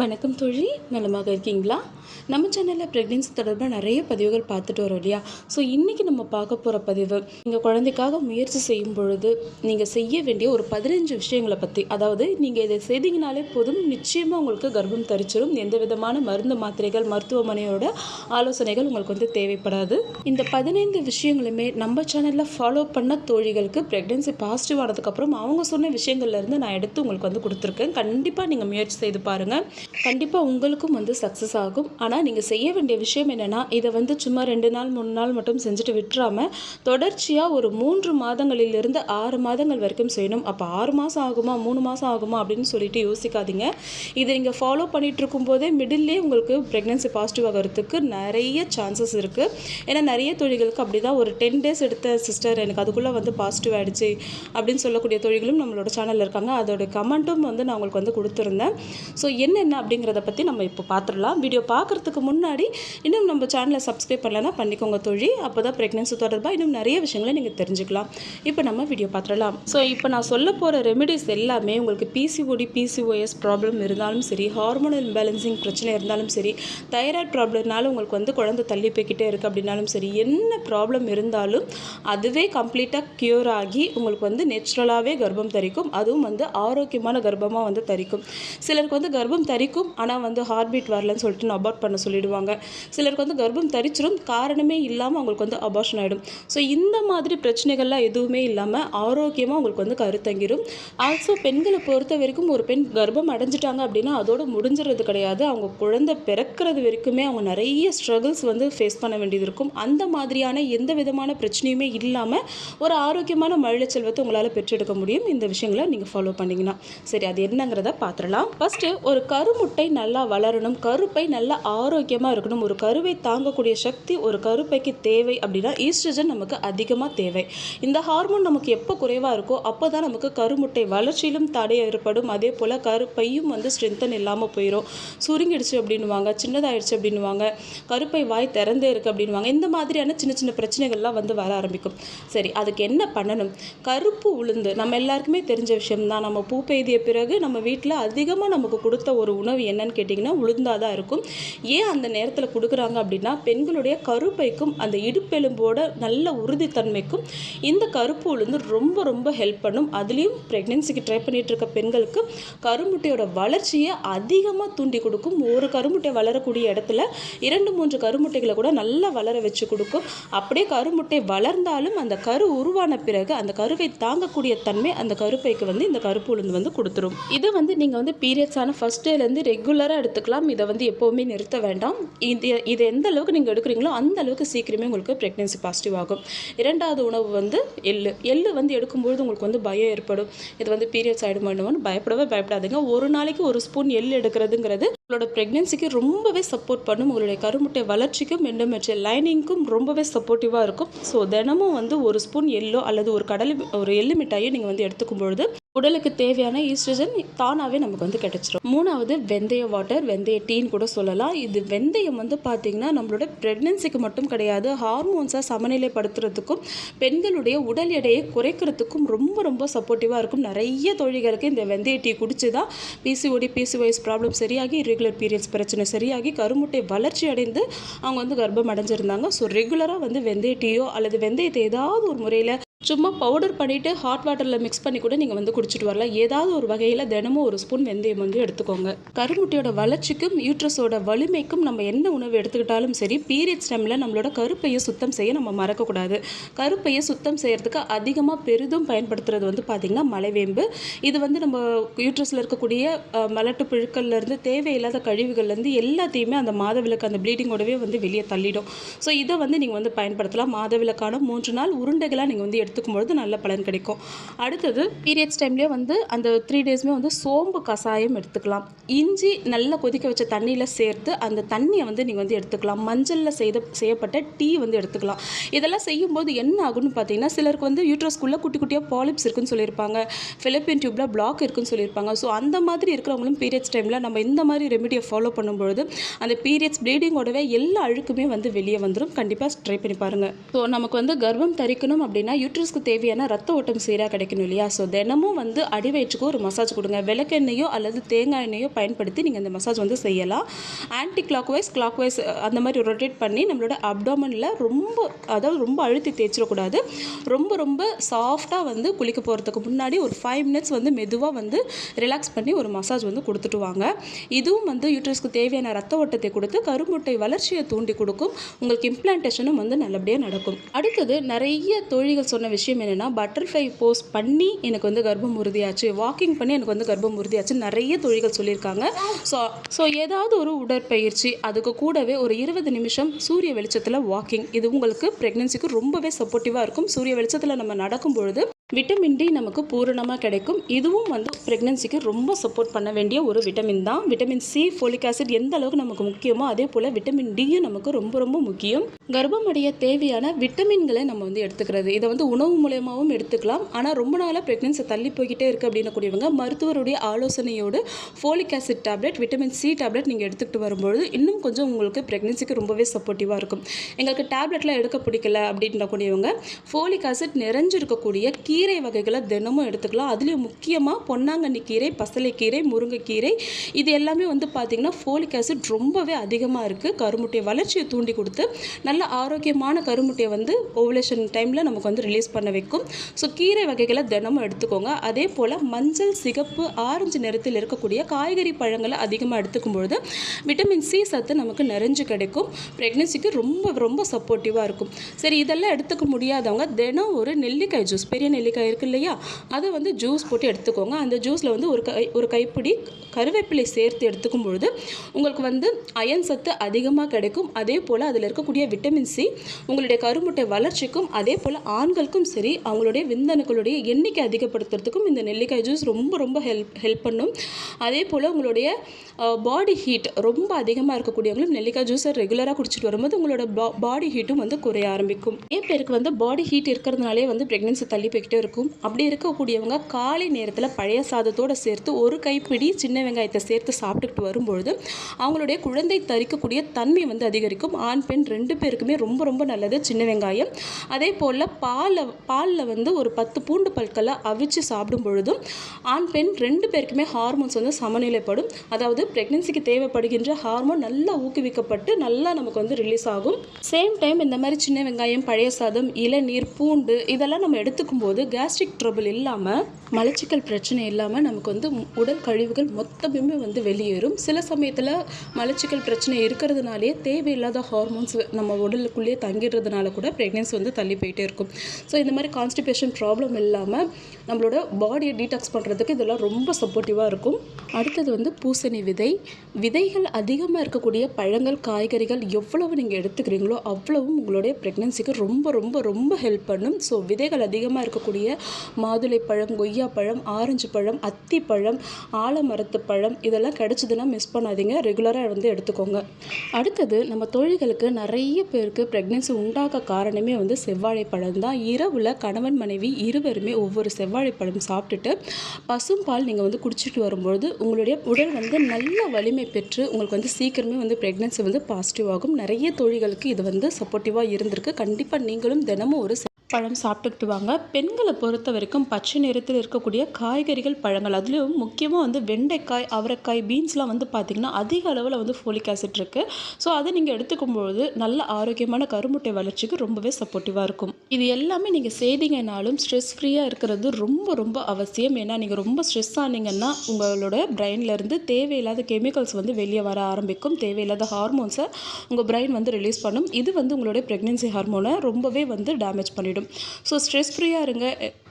வணக்கம் தோழி நலமாக இருக்கீங்களா? நம்ம சேனலில் ப்ரெக்னென்சி தொடர்பாக நிறைய பதிவுகள் பார்த்துட்டு வரோம் இல்லையா? ஸோ இன்றைக்கி நம்ம பார்க்க போகிற பதிவு நீங்கள் குழந்தைக்காக முயற்சி செய்யும் பொழுது நீங்கள் செய்ய வேண்டிய ஒரு பதினஞ்சு விஷயங்களை பற்றி அதாவது நீங்கள் இதை செய்தீங்கனாலே போதும் நிச்சயமாக உங்களுக்கு கர்ப்பம் தரிச்சிடும் எந்த விதமான மருந்து மாத்திரைகள் மருத்துவமனையோட ஆலோசனைகள் உங்களுக்கு வந்து தேவைப்படாது. இந்த பதினைந்து விஷயங்களுமே நம்ம சேனலில் ஃபாலோ பண்ண தோழிகளுக்கு ப்ரெக்னென்சி பாசிட்டிவ் ஆனதுக்கப்புறம் அவங்க சொன்ன விஷயங்கள்லேருந்து நான் எடுத்து உங்களுக்கு வந்து கொடுத்துருக்கேன். கண்டிப்பாக நீங்கள் முயற்சி செய்து பாருங்கள் கண்டிப்பாக உங்களுக்கும் வந்து சக்ஸஸ் ஆகும். ஆனால் நீங்கள் செய்ய வேண்டிய விஷயம் என்னென்னா இதை வந்து சும்மா ரெண்டு நாள் மூணு நாள் மட்டும் செஞ்சுட்டு விட்டுறாமல் தொடர்ச்சியாக ஒரு மூன்று மாதங்களிலிருந்து ஆறு மாதங்கள் வரைக்கும் செய்யணும். அப்போ ஆறு மாதம் ஆகுமா மூணு மாதம் ஆகுமா அப்படின்னு சொல்லிட்டு யோசிக்காதீங்க. இதை நீங்கள் ஃபாலோ பண்ணிகிட்டு இருக்கும்போதே மிடில்லே உங்களுக்கு ப்ரெக்னென்சி பாசிட்டிவ் ஆகிறதுக்கு நிறைய சான்சஸ் இருக்குது ஏன்னா நிறைய தொழில்களுக்கு அப்படி தான் ஒரு டென் டேஸ் எடுத்த சிஸ்டர் எனக்கு அதுக்குள்ளே வந்து பாசிட்டிவ் ஆகிடுச்சு அப்படின்னு சொல்லக்கூடிய தொழில்களும் நம்மளோட சேனலில் இருக்காங்க. அதோட கமெண்ட்டும் வந்து நான் உங்களுக்கு வந்து கொடுத்துருந்தேன். ஸோ என்னென்ன அப்படிங்கிறத பற்றி நம்ம இப்போ பார்த்துடலாம். வீடியோ போகிறதுக்கு முன்னாடி இன்னும் நம்ம சேனலை சப்ஸ்கிரைப் பண்ணலன்னா பண்ணிக்கோங்க தொழி. அப்போ தான் ப்ரெக்னென்சி தொடர்பாக இன்னும் நிறைய விஷயங்களை நீங்கள் தெரிஞ்சுக்கலாம். இப்போ நம்ம வீடியோ பார்த்துடலாம். ஸோ இப்போ நான் சொல்ல போகிற ரெமிடிஸ் எல்லாமே உங்களுக்கு பிசிஓடி பிசிஓஎஸ் ப்ராப்ளம் இருந்தாலும் சரி ஹார்மோனல் இம்பேலன்சிங் பிரச்சனை இருந்தாலும் சரி தைராய்டு ப்ராப்ளம்னால உங்களுக்கு வந்து குழந்தை தள்ளி போய்கிட்டே இருக்குது அப்படின்னாலும் சரி என்ன ப்ராப்ளம் இருந்தாலும் அதுவே கம்ப்ளீட்டாக க்யூர் ஆகி உங்களுக்கு வந்து நேச்சுரலாகவே கர்ப்பம் தரிக்கும். அதுவும் வந்து ஆரோக்கியமான கர்ப்பமாக வந்து தரிக்கும். சிலருக்கு வந்து கர்ப்பம் தரிக்கும் ஆனால் வந்து ஹார்ட் பீட் வரலன்னு சொல்லிட்டு அபார்ட் பண்ண சொல்லிடுவாங்க. சிலருக்கு வந்து கர்ப்பம் தரிச்சிடும் காரணமே இல்லாமல் அவங்களுக்கு வந்து அபார்ஷன் ஆகிடும் ஸோ இந்த மாதிரி பிரச்சனைகள்லாம் எதுவுமே இல்லாமல் ஆரோக்கியமாக அவங்களுக்கு வந்து கருத்தங்கிடும் ஆல்சோ பெண்களை பொறுத்த வரைக்கும் ஒரு பெண் கர்ப்பம் அடைஞ்சிட்டாங்க அப்படின்னா அதோட முடிஞ்சிறது கிடையாது. அவங்க குழந்தை பிறக்கிறது வரைக்குமே அவங்க நிறைய ஸ்ட்ரகிள்ஸ் வந்து ஃபேஸ் பண்ண வேண்டியது இருக்கும். அந்த மாதிரியான எந்த விதமான பிரச்சனையுமே இல்லாமல் ஒரு ஆரோக்கியமான மழை செல்வத்தை உங்களால் பெற்றெடுக்க முடியும். இந்த விஷயங்களை நீங்கள் ஃபாலோ பண்ணிங்கன்னா. சரி அது என்னங்கிறத பார்த்துடலாம். ஃபஸ்ட்டு ஒரு கருமுட்டை நல்லா வளரணும். கருப்பை நல்லா ஆரோக்கியமாக இருக்கணும். ஒரு கருவை தாங்கக்கூடிய சக்தி ஒரு கருப்பைக்கு தேவை அப்படின்னா ஈஸ்ட்ரஜன் நமக்கு அதிகமாக தேவை. இந்த ஹார்மோன் நமக்கு எப்போ குறைவாக இருக்கோ அப்போ தான் நமக்கு கருமுட்டை வளர்ச்சியிலும் தடை ஏற்படும். அதே போல் கருப்பையும் வந்து ஸ்ட்ரென்தன் இல்லாமல் போயிடும் சுருங்கிடுச்சு அப்படின்னுவாங்க சின்னதாயிடுச்சு அப்படின்னுவாங்க கருப்பை வாய் திறந்தே இருக்குது அப்படின்வாங்க இந்த மாதிரியான சின்ன சின்ன பிரச்சனைகள்லாம் வந்து வர ஆரம்பிக்கும். சரி அதுக்கு என்ன பண்ணணும்? கருப்பு உளுந்து நம்ம எல்லாருக்குமே தெரிஞ்ச விஷயம்தான். நம்ம பூ பெய்திய பிறகு நம்ம வீட்டில் அதிகமாக நமக்கு கொடுத்த ஒரு உணவு என்னன்னு கேட்டிங்கன்னா உளுந்தாக தான் இருக்கும். ஏன் அந்த நேரத்தில் கொடுக்குறாங்க அப்படின்னா பெண்களுடைய கருப்பைக்கும் அந்த இடுப்பெலும்போட நல்ல உறுதித்தன்மைக்கும் இந்த கருப்பு உளுந்து ரொம்ப ரொம்ப ஹெல்ப் பண்ணும். அதுலேயும் ப்ரெக்னென்சிக்கு ட்ரை பண்ணிட்டு இருக்க பெண்களுக்கு கருமுட்டையோட வளர்ச்சியை அதிகமாக தூண்டி கொடுக்கும். ஒரு கருமுட்டை வளரக்கூடிய இடத்துல இரண்டு மூன்று கருமுட்டைகளை கூட நல்லா வளர வச்சு கொடுக்கும். அப்படியே கருமுட்டை வளர்ந்தாலும் அந்த கரு உருவான பிறகு அந்த கருவை தாங்கக்கூடிய தன்மை அந்த கருப்பைக்கு வந்து இந்த கருப்பு உளுந்து வந்து கொடுத்துரும். இதை வந்து நீங்கள் வந்து பீரியட்ஸான ஃபஸ்ட் டேலேருந்து ரெகுலராக எடுத்துக்கலாம். இதை வந்து எப்போவுமே நிறுத்த வேண்டாம். இது இது எந்த அளவுக்கு நீங்கள் எடுக்கிறீங்களோ அந்த அளவுக்கு சீக்கிரமே உங்களுக்கு ப்ரெக்னென்சி பாசிட்டிவ் ஆகும். இரண்டாவது உணவு வந்து எள்ளு. எள்ளு வந்து எடுக்கும்பொழுது உங்களுக்கு வந்து பயம் ஏற்படும். இது வந்து பீரியட்ஸ் ஆகிடுமான்னு பயப்படவே பயப்படாதீங்க. ஒரு நாளைக்கு ஒரு ஸ்பூன் எள்ளு எடுக்கிறதுங்கிறது உங்களோட ப்ரெக்னென்சிக்கு ரொம்பவே சப்போர்ட் பண்ணும். உங்களுடைய கருமுட்டை வளர்ச்சிக்கும் எண்டோமெட்ரியல் லைனிங்க்கும் ரொம்பவே சப்போர்ட்டிவாக இருக்கும். ஸோ தினமும் வந்து ஒரு ஸ்பூன் எள்ளோ அல்லது ஒரு கடலை ஒரு எள்ளு மிட்டாயோ நீங்கள் வந்து எடுத்துக்கும் பொழுது உடலுக்கு தேவையான ஈஸ்ட்ரஜன் தானாகவே நமக்கு வந்து கிடைச்சிரும். மூணாவது வெந்தய வாட்டர் வெந்தய டீன்னு கூட சொல்லலாம். இது வெந்தயம் வந்து பார்த்திங்கன்னா நம்மளோட ப்ரெக்னென்சிக்கு மட்டும் கிடையாது ஹார்மோன்ஸை சமநிலைப்படுத்துறதுக்கும் பெண்களுடைய உடல் எடையை குறைக்கிறதுக்கும் ரொம்ப ரொம்ப சப்போர்ட்டிவாக இருக்கும். நிறைய தொழில்களுக்கு இந்த வெந்தய டீ குடிச்சு தான் பிசிஓடி பிசிஓஎஸ் ப்ராப்ளம் சரியாகி இரெகுலர் பீரியட்ஸ் பிரச்சனை சரியாகி கருமுட்டை வளர்ச்சி அடைந்து அவங்க வந்து கர்ப்பம் அடைஞ்சிருந்தாங்க. ஸோ ரெகுலராக வந்து வெந்தய டீயோ அல்லது வெந்தயத்தை ஏதாவது ஒரு முறையில் சும்மா பவுடர் பண்ணிவிட்டு ஹாட் வாட்டரில் மிக்ஸ் பண்ணி கூட நீங்கள் வந்து குடிச்சிட்டு வரலாம். ஏதாவது ஒரு வகையில் தினமும் ஒரு ஸ்பூன் வெந்தயம் வந்து எடுத்துக்கோங்க. கருமுட்டியோட வளர்ச்சிக்கும் யூட்ரஸோட வலிமைக்கும் நம்ம என்ன உணவு எடுத்துக்கிட்டாலும் சரி பீரியட்ஸ் டைமில் நம்மளோட கருப்பையை சுத்தம் செய்ய நம்ம மறக்கக்கூடாது. கருப்பையை சுத்தம் செய்கிறதுக்கு அதிகமாக பெரிதும் பயன்படுத்துறது வந்து பார்த்திங்கன்னா மலைவேம்பு. இது வந்து நம்ம யூட்ரஸில் இருக்கக்கூடிய மலட்டு புழுக்கள்லேருந்து தேவையில்லாத கழிவுகள்லேருந்து எல்லாத்தையுமே அந்த மாதவிலக்கு அந்த ப்ளீடிங்கோடவே வந்து வெளியே தள்ளிடும். ஸோ இதை வந்து நீங்கள் வந்து பயன்படுத்தலாம். மாதவிலக்கான மூன்று நாள் உருண்டைகளாக நீங்கள் வந்து எடுத்துக்கும் பொழுது நல்ல பலன் கிடைக்கும். அடுத்தது பீரியட்ஸ் டைம்லேயே வந்து அந்த த்ரீ டேஸ்மே வந்து சோம்பு கஷாயம் எடுத்துக்கலாம். இஞ்சி நல்லா கொதிக்க வச்ச தண்ணியில் சேர்த்து அந்த தண்ணியை வந்து நீங்கள் வந்து எடுத்துக்கலாம். மஞ்சளில் செய்த செய்யப்பட்ட டீ வந்து எடுத்துக்கலாம். இதெல்லாம் செய்யும்போது என்ன ஆகும்னு பார்த்தீங்கன்னா சிலருக்கு வந்து யூட்ரஸ்குள்ளே குட்டி குட்டியாக பாலிப்ஸ் இருக்குன்னு சொல்லியிருப்பாங்க. ஃபிலிப்பின் டியூப்பில் பிளாக் இருக்குன்னு சொல்லியிருப்பாங்க. ஸோ அந்த மாதிரி இருக்கிறவங்களும் பீரியட்ஸ் டைமில் நம்ம இந்த மாதிரி ரெமிடியை ஃபாலோ பண்ணும்பொழுது அந்த பீரியட்ஸ் ப்ளீடிங்கோடவே எல்லா அழுக்குமே வந்து வெளியே வந்துடும் கண்டிப்பாக ட்ரை பண்ணி பாருங்கள் ஸோ நமக்கு வந்து கர்ப்பம் தரிக்கணும் அப்படின்னா யூட்ரஸ் யூட்ரஸ்க்கு தேவையான ரத்த ஓட்டம் சீராக கிடைக்கணும் இல்லையா? ஸோ தினமும் வந்து அடிவயிற்றுக்கு ஒரு மசாஜ் கொடுங்க. விளக்கெண்ணெயோ அல்லது தேங்காய் எண்ணெயோ பயன்படுத்தி நீங்கள் அந்த மசாஜ் வந்து செய்யலாம். Anticlockwise clockwise அந்த மாதிரி ரொட்டேட் பண்ணி நம்மளோட அப்டாமனில் ரொம்ப அதாவது ரொம்ப அழுத்தி தேய்ச்சிடக்கூடாது. ரொம்ப ரொம்ப சாஃப்டாக வந்து குளிக்க போகிறதுக்கு முன்னாடி ஒரு ஃபைவ் மினிட்ஸ் வந்து மெதுவாக வந்து ரிலாக்ஸ் பண்ணி ஒரு மசாஜ் வந்து கொடுத்துட்டு வாங்க. இதுவும் வந்து யூட்ரஸ்க்கு தேவையான ரத்த ஓட்டத்தை கொடுத்து கருமுட்டை வளர்ச்சியை தூண்டி கொடுக்கும். உங்களுக்கு இம்ப்ளான்டேஷனும் வந்து நல்லபடியாக நடக்கும். அடுத்தது நிறைய தோழிகள் சொன்ன விஷயம் என்னென்னா பட்டர்ஃப்ளை போஸ் பண்ணி எனக்கு வந்து கர்ப்பம் உறுதியாச்சு. வாக்கிங் பண்ணி எனக்கு வந்து கர்ப்பம் உறுதியாச்சு. நிறைய தொழில்கள் சொல்லியிருக்காங்க. ஸோ ஸோ ஏதாவது ஒரு உடற்பயிற்சி அதுக்கு கூடவே ஒரு இருபது நிமிஷம் சூரிய வெளிச்சத்தில் வாக்கிங் இது உங்களுக்கு ப்ரெக்னென்சிக்கு ரொம்பவே சப்போர்ட்டிவாக இருக்கும். சூரிய வெளிச்சத்தில் நம்ம நடக்கும் பொழுது விட்டமின் டி நமக்கு பூரணமாக கிடைக்கும். இதுவும் வந்து ப்ரெக்னென்சிக்கு ரொம்ப சப்போர்ட் பண்ண வேண்டிய ஒரு விட்டமின் தான். விட்டமின் சி ஃபோலிக் ஆசிட் எந்த அளவுக்கு நமக்கு முக்கியமோ அதே போல் விட்டமின் டியும் நமக்கு ரொம்ப ரொம்ப முக்கியம். கர்ப்பம் அடைய தேவையான விட்டமின்களை நம்ம வந்து எடுத்துக்கிறது. இதை வந்து உணவு மூலியமாகவும் எடுத்துக்கலாம். ஆனால் ரொம்ப நாளாக ப்ரெக்னென்சி தள்ளி போய்கிட்டே இருக்குது அப்படின்னு கூடியவங்க மருத்துவருடைய ஆலோசனையோடு folic acid tablet vitamin C tablet நீங்கள் எடுத்துக்கிட்டு வரும்பொழுது இன்னும் கொஞ்சம் உங்களுக்கு ப்ரெக்னென்சிக்கு ரொம்பவே சப்போர்ட்டிவாக இருக்கும். எங்களுக்கு டேப்லெட்லாம் எடுக்க பிடிக்கல அப்படின்ற கூடியவங்க ஃபோலிக் ஆசிட் நிறைஞ்சிருக்கக்கூடிய கீரை வகைகளை தினமும் எடுத்துக்கலாம். அதுலேயும் முக்கியமாக பொன்னாங்கண்ணி கீரை பசலைக்கீரை முருங்கைக்கீரை இது எல்லாமே வந்து பார்த்திங்கன்னா ஃபோலிக் ஆசிட் ரொம்பவே அதிகமாக இருக்குது கருமுட்டையை வளர்ச்சியை தூண்டி கொடுத்து நல்ல ஆரோக்கியமான கருமுட்டையை வந்து ஓவலேஷன் டைமில் நமக்கு வந்து ரிலீஸ் பண்ண வைக்கும். ஸோ கீரை வகைகளை தினமும் எடுத்துக்கோங்க. அதே போல் மஞ்சள் சிகப்பு ஆரஞ்சு நிறத்தில் இருக்கக்கூடிய காய்கறி பழங்களை அதிகமாக எடுத்துக்கும் பொழுது விட்டமின் சி சத்து நமக்கு நிறைஞ்சு கிடைக்கும். ப்ரெக்னென்சிக்கு ரொம்ப ரொம்ப சப்போர்ட்டிவாக இருக்கும். சரி இதெல்லாம் எடுத்துக்க முடியாதவங்க தினம் ஒரு நெல்லிக்காய் ஜூஸ் பெரிய நெல்லிக்காய் இருக்கு இல்லையா? அதை வந்து ஜூஸ் போட்டு எடுத்துக்கோங்க. அந்த ஜூஸில் வந்து ஒரு கை ஒரு கைப்பிடி கருவேப்பிலை சேர்த்து எடுத்துக்கும் பொழுது உங்களுக்கு வந்து அயன் சத்து அதிகமாக கிடைக்கும். அதே போல் அதில் இருக்கக்கூடிய விட்டமின் சி உங்களுடைய கருமுட்டை வளர்ச்சிக்கும் அதே போல் ஆண்களுக்கும் சரி அவங்களுடைய விந்தணுக்களுடைய எண்ணிக்கை அதிகப்படுத்துறதுக்கும் இந்த நெல்லிக்காய் ஜூஸ் ரொம்ப ரொம்ப ஹெல்ப் ஹெல்ப் பண்ணும். அதே போல் உங்களுடைய பாடி ஹீட் ரொம்ப அதிகமாக இருக்கக்கூடியவங்களும் நெல்லிக்காய் ஜூஸை ரெகுலராக குடிச்சிட்டு வரும்போது உங்களோட பாடி ஹீட்டும் வந்து குறைய ஆரம்பிக்கும். நிறைய பேருக்கு வந்து பாடி ஹீட் இருக்கிறதுனாலே வந்து ப்ரெக்னென்சி தள்ளி போய்கிட்டே இருக்கும். அப்படி இருக்கக்கூடியவங்க காலை நேரத்தில் பழைய சாதத்தோடு சேர்த்து ஒரு கைப்பிடி சின்ன வெங்காயத்தை சேர்த்து சாப்பிட்டுக்கிட்டு வரும்பொழுது அவங்களுடைய குழந்தை தரிக்கக்கூடிய தன்மை வந்து அதிகரிக்கும். ஆண் பெண் ரெண்டு பேருக்குமே ரொம்ப ரொம்ப நல்லது சின்ன வெங்காயம். அதே போல் பாலில் பாலில் வந்து ஒரு பத்து பூண்டு பல்களை அவிச்சு சாப்பிடும் பொழுதும் ஆண் பெண் ரெண்டு பேருக்குமே ஹார்மோன்ஸ் வந்து சமநிலைப்படும். அதாவது ப்ரெக்னென்சிக்கு தேவைப்படுகின்ற ஹார்மோன் நல்லா ஊக்குவிக்கப்பட்டு நல்லா நமக்கு வந்து ரிலீஸ் ஆகும். சேம் டைம் இந்த மாதிரி சின்ன வெங்காயம் பழைய சாதம் இளநீர் பூண்டு இதெல்லாம் நம்ம எடுத்துக்கும் போது கேஸ்ட்ரிக் ட்ரபிள் இல்லாமல் மலச்சிக்கல் பிரச்சனை இல்லாமல் நமக்கு வந்து உடல் கழிவுகள் மொத்தமுமே வந்து வெளியேறும். சில சமயத்தில் மலச்சிக்கல் பிரச்சனை இருக்கிறதுனாலே தேவையில்லாத ஹார்மோன்ஸ் நம்ம உடலுக்குள்ளேயே தங்கிடுறதுனால கூட ப்ரெக்னென்சி வந்து தள்ளி போயிட்டே இருக்கும். ஸோ இந்த மாதிரி கான்ஸ்டிபேஷன் ப்ராப்ளம் இல்லாமல் நம்மளோட பாடியை டீடாக்ஸ் பண்ணுறதுக்கு இதெல்லாம் ரொம்ப சப்போர்ட்டிவாக இருக்கும். அடுத்தது வந்து பூசணி விதை. விதைகள் அதிகமாக இருக்கக்கூடிய பழங்கள் காய்கறிகள் எவ்வளவு நீங்கள் எடுத்துக்கிறீங்களோ அவ்வளவும் உங்களுடைய ப்ரெக்னென்சிக்கு ரொம்ப ரொம்ப ரொம்ப ஹெல்ப் பண்ணும். ஸோ விதைகள் அதிகமாக இருக்கக்கூடிய மாதுளை பழம் கொய்யா பழம் ஆரஞ்சு பழம் அத்திப்பழம் ஆலமரத்து பழம் இதெல்லாம் கிடச்சிதுன்னா மிஸ் பண்ணாதீங்க. ரெகுலராக வந்து எடுத்துக்கோங்க. அடுத்தது நம்ம தொழில்களுக்கு நிறைய பேருக்கு ப்ரெக்னென்சி உண்டாக காரணமே வந்து செவ்வாழை பழம் தான். இரவில் கணவன் மனைவி இருவருமே ஒவ்வொரு செவ்வாழை பழம் சாப்பிட்டுட்டு பசும்பால் நீங்கள் வந்து குடிச்சிட்டு வரும்பொழுது உங்களுடைய உடல் வந்து நல்ல வலிமை பெற்று உங்களுக்கு வந்து சீக்கிரமே வந்து ப்ரெக்னென்சி வந்து பாசிட்டிவ் ஆகும். நிறைய தொழில்களுக்கு இது வந்து சப்போர்ட்டிவாக இருந்திருக்கு. கண்டிப்பாக நீங்களும் தினமும் ஒரு பழம் சாப்பிட்டுக்கிட்டு வாங்க பெண்களை பொறுத்த வரைக்கும் பச்சை நிறத்தில் இருக்கக்கூடிய காய்கறிகள் பழங்கள் அதுலேயும் முக்கியமாக வந்து வெண்டைக்காய் அவரைக்காய் பீன்ஸ்லாம் வந்து பார்த்திங்கன்னா அதிக அளவில் வந்து ஃபோலிக் ஆசிட் இருக்குது ஸோ அதை நீங்கள் எடுத்துக்கும்பொழுது நல்ல ஆரோக்கியமான கருமுட்டை வளர்ச்சிக்கு ரொம்பவே சப்போர்ட்டிவாக இருக்கும். இது எல்லாமே நீங்கள் செய்தீங்கனாலும் ஸ்ட்ரெஸ் ஃப்ரீயாக இருக்கிறது ரொம்ப ரொம்ப அவசியம். ஏன்னா நீங்கள் ரொம்ப ஸ்ட்ரெஸ் ஆனீங்கன்னா உங்களோட பிரெயின்லேருந்து தேவையில்லாத கெமிக்கல்ஸ் வந்து வெளியே வர ஆரம்பிக்கும். தேவையில்லாத ஹார்மோன்ஸை உங்கள் பிரெயின் வந்து ரிலீஸ் பண்ணும். இது வந்து உங்களுடைய ப்ரெக்னென்சி ஹார்மோனை ரொம்பவே வந்து டேமேஜ் பண்ணிவிடும் பண்ணிடும் ஸோ ஸ்ட்ரெஸ் ஃப்ரீயாக இருங்க.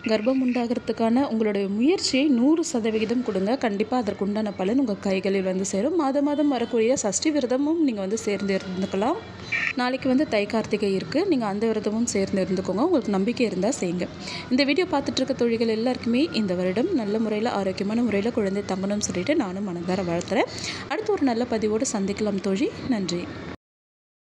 கர்ப்பம் உண்டாகிறதுக்கான உங்களுடைய முயற்சியை நூறு சதவிகிதம் கொடுங்க. கண்டிப்பாக அதற்குண்டான பலன் உங்கள் கைகளில் வந்து சேரும். மாதம் மாதம் வரக்கூடிய சஷ்டி விரதமும் நீங்கள் வந்து சேர்ந்து இருந்துக்கலாம் நாளைக்கு வந்து தை கார்த்திகை இருக்குது நீங்கள் அந்த விரதமும் சேர்ந்து இருந்துக்கோங்க உங்களுக்கு நம்பிக்கை இருந்தால் செய்யுங்க. இந்த வீடியோ பார்த்துட்டு இருக்க தொழில்கள் எல்லாருக்குமே இந்த வருடம் நல்ல முறையில் ஆரோக்கியமான முறையில் குழந்தை தங்கணும்னு சொல்லிட்டு நானும் மனதார வளர்த்துறேன் அடுத்து ஒரு நல்ல பதிவோடு சந்திக்கலாம் தோழி. நன்றி.